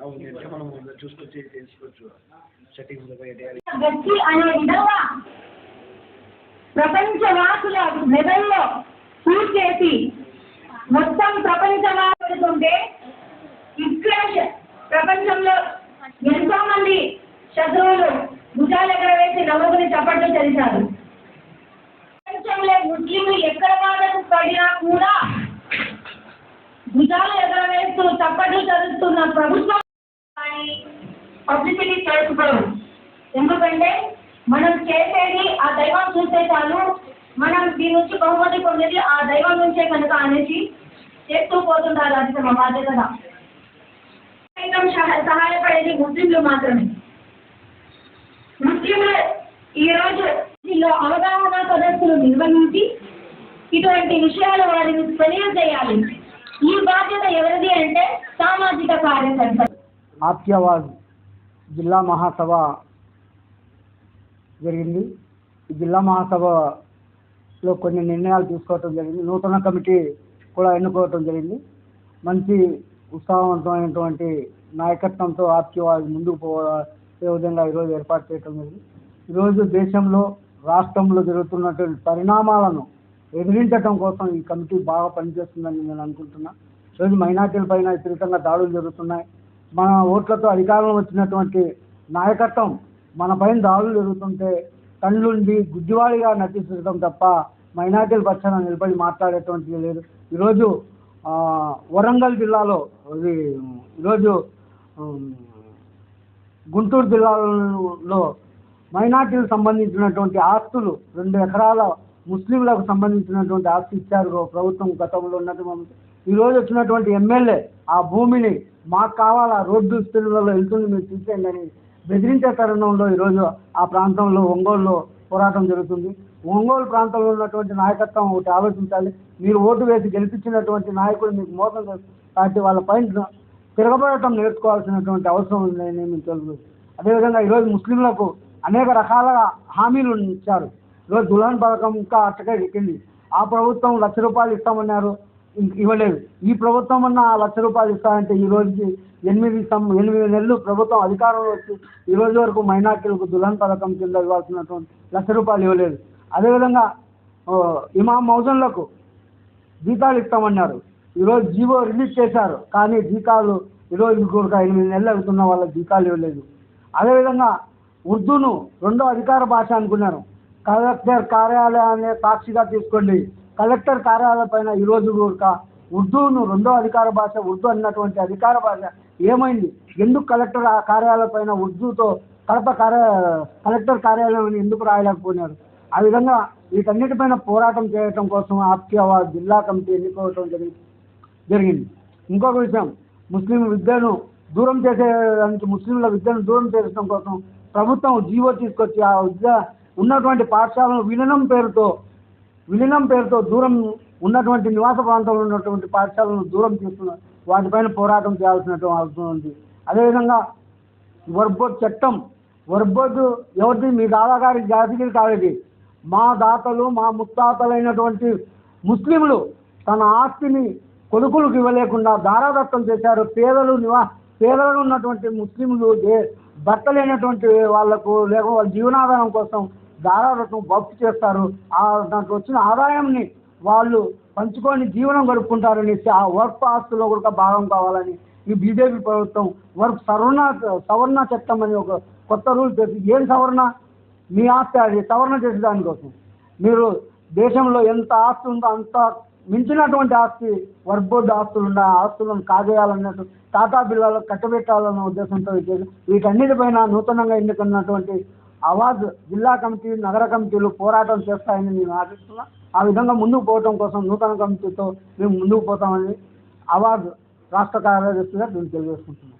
అవును మనం చూసుకొచ్చి తెలుసుకోవచ్చు. సెట్టింగ్స్ అనే విధంగా ప్రపంచవాసుల మెదల్లో చేసి మొత్తం ప్రపంచవాసులుంటే ఇస్లాష్ ప్రపంచంలో ఎంతో మంది శత్రువులు భుజాలు ఎగరవేసి నవ్వుకుని చప్పట్లు చేశారు ప్రపంచంలో ముస్లింలు ఎక్కడ బాధకు పడినా కూడా భుజాలు ఎగరవేస్తూ చప్పట్లు చదువుతున్న ప్రభుత్వం పబ్లిసిటీ చేసుకోవడం ఎందుకంటే మనం చేసేది ఆ దైవం చూస్తే చాలు. మనం దీని నుంచి బహుమతి పొందేది ఆ దైవం నుంచే కనుక అనేసి చేస్తూ పోతుంటారు అది మా బాధ్యతగా సైతం సహాయపడేది ముస్లింలు మాత్రమే. ముస్లింలు ఈరోజు వీళ్ళు అవగాహన సదస్సులు నిర్వహించి ఇటువంటి విషయాలు వారిని తెలియజేయాలి. ఈ బాధ్యత ఎవరిది అంటే సామాజిక కార్యకర్తలు. ఆప్యావాజ్ జిల్లా మహాసభ జరిగింది. ఈ జిల్లా మహాసభలో కొన్ని నిర్ణయాలు తీసుకోవటం జరిగింది. నూతన కమిటీ కూడా ఎన్నుకోవటం జరిగింది. మంచి ఉత్సాహవంతమైనటువంటి నాయకత్వంతో ఆప్యావాజ్ ముందుకు పోయే విధంగా ఈరోజు ఏర్పాటు చేయటం జరిగింది. ఈరోజు దేశంలో రాష్ట్రంలో జరుగుతున్నటువంటి పరిణామాలను ఎదిరించడం కోసం ఈ కమిటీ బాగా పనిచేస్తుందని నేను అనుకుంటున్నా. ఈరోజు మైనార్టీల పైన విపరీతంగా దాడులు జరుగుతున్నాయి. మన ఓట్లతో అధికారంలో వచ్చినటువంటి నాయకత్వం మన పైన దాడులు జరుగుతుంటే కళ్ళుండి గుడ్డివాడిగా నటించడం తప్ప మైనార్టీల పక్షాన నిలబడి మాట్లాడేటువంటిది లేదు. ఈరోజు వరంగల్ జిల్లాలో ఇది ఈరోజు గుంటూరు జిల్లాలో మైనార్టీలకు సంబంధించినటువంటి ఆస్తులు రెండు ఎకరాల ముస్లింలకు సంబంధించినటువంటి ఆస్తి ఇచ్చారు ప్రభుత్వం గతంలో ఉన్నటువంటి ఈరోజు వచ్చినటువంటి ఎమ్మెల్యే ఆ భూమిని మాకు కావాలా? రోడ్డు విస్తీర్ణంలో వెళ్తుంది మీరు తీసేయండి అని బెదిరించే తరుణంలో ఈరోజు ఆ ప్రాంతంలో ఒంగోలులో పోరాటం జరుగుతుంది. ఒంగోలు ప్రాంతంలో ఉన్నటువంటి నాయకత్వం ఒకటి ఆలోచించాలి. మీరు ఓటు వేసి గెలిపించినటువంటి నాయకుడు మీకు మోసం చేస్తారు కాబట్టి వాళ్ళ పైన తిరగబడటం నేర్చుకోవాల్సినటువంటి అవసరం ఉందని మేము తెలుసు. అదేవిధంగా ఈరోజు ముస్లింలకు అనేక రకాల హామీలు ఇచ్చారు. ఈరోజు దుల్హన్ పథకం ఇంకా అట్టకే ఎక్కింది ఆ ప్రభుత్వం లక్ష రూపాయలు ఇస్తామన్నారు. ఇవ్వలేదు. ఈ ప్రభుత్వం అన్న లక్ష రూపాయలు ఇస్తారంటే ఈ రోజుకి ఎనిమిది ఎనిమిది నెలలు ప్రభుత్వం అధికారంలో వచ్చి ఈ రోజు వరకు మైనార్టీలకు దులన్ పథకం కింద ఇవ్వాల్సినటువంటి లక్ష రూపాయలు ఇవ్వలేదు. అదేవిధంగా ఇమాం మౌజన్లకు జీతాలు ఇస్తామన్నారు. ఈరోజు జీవో రిలీజ్ చేశారు. కానీ జీతాలు ఈరోజు కూడా ఎనిమిది నెలలు అవుతున్న వాళ్ళ జీతాలు ఇవ్వలేదు. అదేవిధంగా ఉర్దూను రెండో అధికార భాష అనుకున్నారు. కలెక్టర్ కార్యాలయాన్ని సాక్షిగా తీసుకోండి. కలెక్టర్ కార్యాలయం పైన ఈరోజు కూడా ఉర్దూను రెండో అధికార భాష ఉర్దూ అన్నటువంటి అధికార భాష. ఏమైంది? ఎందుకు కలెక్టర్ ఆ కార్యాలయం పైన ఉర్దూతో కడప కార్య కలెక్టర్ కార్యాలయం అని ఎందుకు రాయలేకపోయినారు? ఆ విధంగా వీటన్నిటిపైన పోరాటం చేయటం కోసం ఆప్యావా జిల్లా కమిటీ ఎన్నుకోవటం జరిగింది జరిగింది. ఇంకొక విషయం ముస్లిం విద్యను దూరం చేసేదానికి ముస్లింల విద్యను దూరం చేయడం కోసం ప్రభుత్వం జీవో తీసుకొచ్చి ఆ విద్య ఉన్నటువంటి పాఠశాలను విలీనం పేరుతో విలీనం పేరుతో దూరం ఉన్నటువంటి నివాస ప్రాంతంలో ఉన్నటువంటి పాఠశాలను దూరం చేస్తున్న వాటిపైన పోరాటం చేయాల్సినటువంటి అవసరం ఉంది. అదేవిధంగా వర్బోర్డ్ చట్టం వర్బోర్డు ఎవరిది? మీ దాదాగారి జాతికి కాలేదు. మా దాతలు మా ముత్తాతలైనటువంటి ముస్లింలు తన ఆస్తిని కొడుకులకు ఇవ్వలేకుండా దారాదత్తం చేశారు. పేదలు నివా పేదలు ఉన్నటువంటి ముస్లింలు దే బట్టలేనటువంటి వాళ్ళకు లేక వాళ్ళ జీవనాధారం కోసం దారాదత్తం భక్తి చేస్తారు. ఆ దాంట్లో వచ్చిన ఆదాయంని వాళ్ళు పంచుకొని జీవనం గడుపుకుంటారని ఆ వర్క్ ఆస్తులో కూడా భాగం కావాలని ఈ బీజేపీ ప్రభుత్వం వర్క్ సవర్ణ సవర్ణ చట్టం అని ఒక కొత్త రూల్ చేసి ఏం సవర్ణ? మీ ఆస్తి అది సవరణ చేసే దానికోసం. మీరు దేశంలో ఎంత ఆస్తి ఉందో అంత మించినటువంటి ఆస్తి వర్క్ బోర్డు ఆస్తులు ఉన్న ఆస్తులను కాజేయాలన్నట్టు టాటా బిల్లాలకు కట్టబెట్టాలన్న ఉద్దేశంతో వీటన్నిటిపైన నూతనంగా ఎన్నుకున్నటువంటి అవాజ్ జిల్లా కమిటీ నగర కమిటీలు పోరాటం చేస్తాయని నేను ఆశిస్తున్నాం. ఆ విధంగా ముందుకు పోవటం కోసం నూతన కమిటీతో మేము ముందుకు పోతామని అవాజ్ రాష్ట్ర కార్యదర్శిగా మేము తెలియజేసుకుంటున్నాం